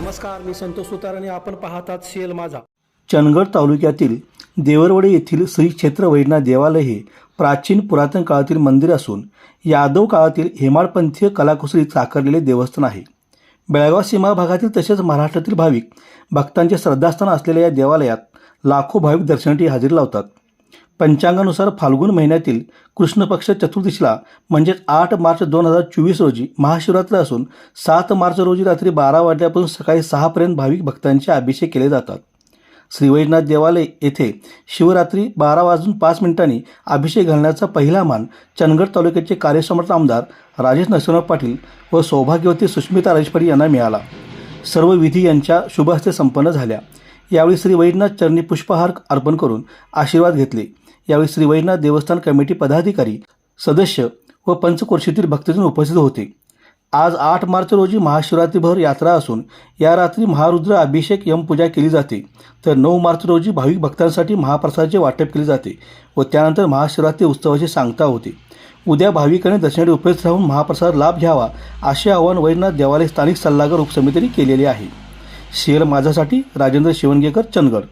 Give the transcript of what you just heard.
नमस्कार मी संतोष सुतार आणि आपण पाहतात सेल माझा. चंदगड तालुक्यातील देवरवडे येथील श्री क्षेत्र वैद्यनाथ देवालय हे प्राचीन पुरातन काळातील मंदिर असून यादव काळातील हेमाडपंथीय कलाकुसरीत साकारलेले देवस्थान आहे. बेळगाव सीमा भागातील तसेच महाराष्ट्रातील भाविक भक्तांचे श्रद्धास्थान असलेल्या या देवालयात लाखो भाविक दर्शनासाठी हजेरी लावतात. पंचांगानुसार फाल्गुन महिन्यातील कृष्ण पक्ष चतुर्दशीला म्हणजेच आठ मार्च दोन हजार चोवीस रोजी महाशिवरात्र असून सात मार्च रोजी रात्री बारा वाजल्यापासून सकाळी सहापर्यंत भाविक भक्तांचे अभिषेक केले जातात. श्रीवैजनाथ देवालय येथे शिवरात्री बारा वाजून पाच मिनिटांनी अभिषेक घालण्याचा पहिला मान चंदगड तालुक्याचे कार्यसमर्थ आमदार राजेश नरसिंहराव पाटील व सौभाग्यवती सुष्मिता राजेश यांना मिळाला. सर्व विधी यांच्या शुभहस्ते संपन्न झाल्या. यावेळी श्री वैजनाथ चरणी पुष्पहार अर्पण करून आशीर्वाद घेतले. यावेळी श्री वैनाथ देवस्थान कमिटी पदाधिकारी सदस्य व पंचकोर्शीतील भक्तजन उपस्थित होते. आज आठ मार्च रोजी महाशिवरात्रीभर यात्रा असून या रात्री महारुद्र अभिषेक यमपूजा केली जाते. तर नऊ मार्च रोजी भाविक भक्तांसाठी महाप्रसादाचे वाटप केले जाते व त्यानंतर महाशिवरात्री उत्सवाची सांगता होते. उद्या भाविकांनी दर्शनासाठी उपस्थित राहून महाप्रसाद लाभ घ्यावा असे आवाहन वैनाथ देवालय स्थानिक सल्लागार उपसमितीने केलेले आहे. शेअर माझ्यासाठी राजेंद्र शिवणगेकर चंदगड.